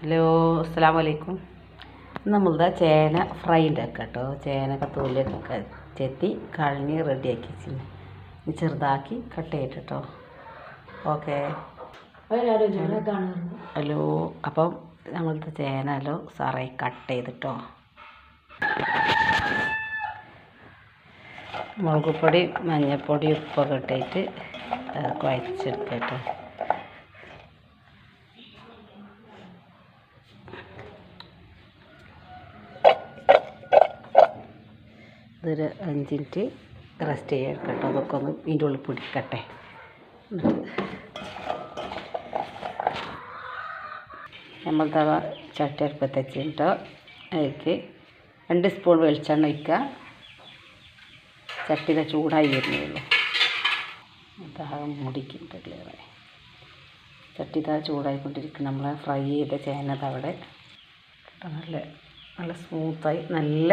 Hello അസ്സാം വലൈക്കും നമ്മളിതാ ചേന ഫ്രൈ ഉണ്ടാക്കുക കേട്ടോ ചേനയൊക്കെ തൊലിയൊക്കെ ചെത്തി കഴിഞ്ഞ് റെഡിയാക്കി വെച്ചിരുന്നു. ചെറുതാക്കി കട്ട് ചെയ്തിട്ട് കേട്ടോ ഓക്കെ ഹലോ അപ്പം നമ്മളത്തെ ചേന ഹലോ സാറേ കട്ട് ചെയ്തിട്ടോ. മുളക് പൊടി മഞ്ഞൾപ്പൊടി ഉപ്പൊക്കെ ഇട്ടിട്ട് കുഴച്ചെടുക്കുക ഇതൊരു അഞ്ച് മിനിറ്റ് റെസ്റ്റ് ചെയ്യാൻ കേട്ടോ. അതൊക്കെ ഒന്ന് ഇതിന്റെ ഉള്ളിൽ പിടിക്കട്ടെ. നമ്മൾ തവ ചട്ടി അടുപ്പത്ത് അതിലേക്ക് രണ്ട് സ്പൂൺ വെളിച്ചെണ്ണ ഒഴിക്കുക. ചട്ടിയുടെ ചൂടായി വരുന്നുള്ളൂ ദാഹം മുടിക്കുന്നുണ്ട് ക്ലിയറായി ചട്ടി താ ചൂടായിക്കൊണ്ടിരിക്കും നമ്മൾ ഫ്രൈ ചെയ്ത ചേനത് അവിടെ നല്ല നല്ല സ്മൂത്തായി നല്ല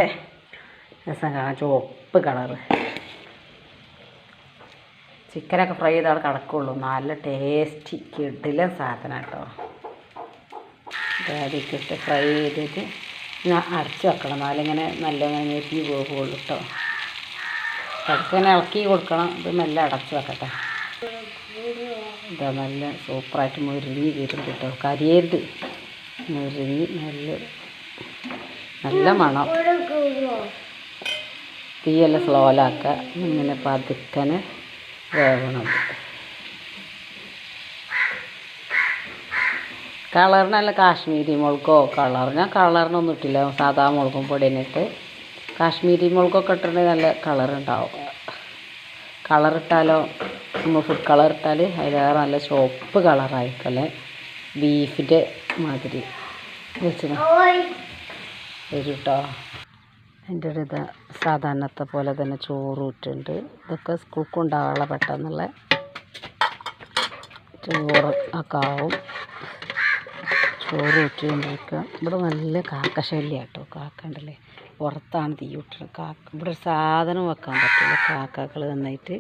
രസം കാണാൻ ചുവപ്പ് കളറ്. ചിക്കനൊക്കെ ഫ്രൈ ചെയ്താൽ കിടക്കുള്ളൂ. നല്ല ടേസ്റ്റി കിടിലൻ സാധനം കേട്ടോ ഇട്ട് ഫ്രൈ ചെയ്തിട്ട് ഞാൻ അടച്ച് വെക്കണം. എന്നാലിങ്ങനെ നല്ല ഞെട്ടി പോകുള്ളൂ കേട്ടോ ഇടയ്ക്കിങ്ങനെ ഇളക്കി കൊടുക്കണം. ഇത് നല്ല അടച്ച് വെക്കട്ടെ. ഇതാ നല്ല സൂപ്പറായിട്ട് മുരിഞ്ഞ് വരും കേട്ടോ കരിയരുത് മുരിഞ്ഞ് നല്ല നല്ല മണം. തീയെല്ലാം സ്ലോലാക്കുക ഇങ്ങനെ പതുക്കനെ വേവണം. കളറിനല്ല കാശ്മീരി മുളകോ? കളർ. ഞാൻ കളറിനൊന്നും ഇട്ടില്ല. സാധാ മുളകും പൊടിനിട്ട് കാശ്മീരി മുളകൊക്കെ ഇട്ടിട്ടുണ്ടെങ്കിൽ നല്ല കളർ ഉണ്ടാവും. കളറിട്ടാലോ നമ്മൾ ഫുഡ് കളർ ഇട്ടാൽ അതിലേറെ നല്ല ചുവപ്പ് കളറായിരിക്കല്ലേ ബീഫിന്റെ മാതിരി. വെച്ചിട്ട് വരും കേട്ടോ എന്റെ ഒരു ഇത് സാധാരണത്തെ പോലെ തന്നെ ചോറ് ഇട്ടുണ്ട് ഇതൊക്കെ കൊണ്ടാകാനുള്ള പെട്ടെന്നുള്ള ചോറ് ഒക്കെ ആവും. ചോറ് ഊറ്റിക്കൊണ്ടിരിക്കുക ഇവിടെ നല്ല കാക്ക ശല്യം കേട്ടോ കാക്ക ഉണ്ടല്ലേ? പുറത്താണ് തീ കാക്ക ഇവിടെ ഒരു സാധനം വെക്കാൻ പറ്റില്ല. കാക്കകൾ നന്നായിട്ട്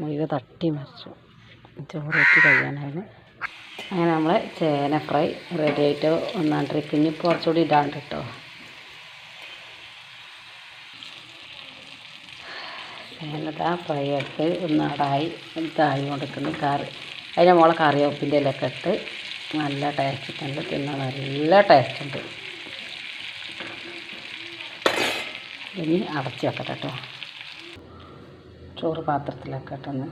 മുഴുവൻ തട്ടി മറിച്ചു ചോറ് ഊറ്റി കഴിയാനായിരുന്നു അങ്ങനെ നമ്മളെ ചേന ഫ്രൈ റെഡി ആയിട്ട് ഒന്നാണ്ടിരിക്കും ഇനി കുറച്ചുകൂടി ഇടാണ്ട് കേട്ടോ ഫ്രൈ എടുത്ത് ഒന്നാടായി ഇതായി കൊടുക്കുന്നു കറി. അതിന്റെ മോളെ കറിവേപ്പിന്റെ ഇലയൊക്കെ ഇട്ട് നല്ല ടേസ്റ്റ് ഉണ്ട് തിന്നാൻ നല്ല ടേസ്റ്റ് ഉണ്ട് ഇനി അടച്ച് വെക്കട്ടെ കേട്ടോ ചോറ് പാത്രത്തിലൊക്കെ ഇട്ടൊന്ന്.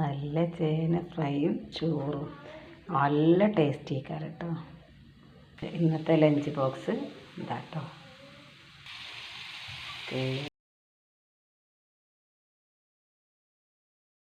നല്ല ചേന ഫ്രൈയും ചോറും. നല്ല ടേസ്റ്റി കേട്ടോ ഇന്നത്തെ ലഞ്ച് ബോക്സ് ഇതാട്ടോ. ഓക്കേ.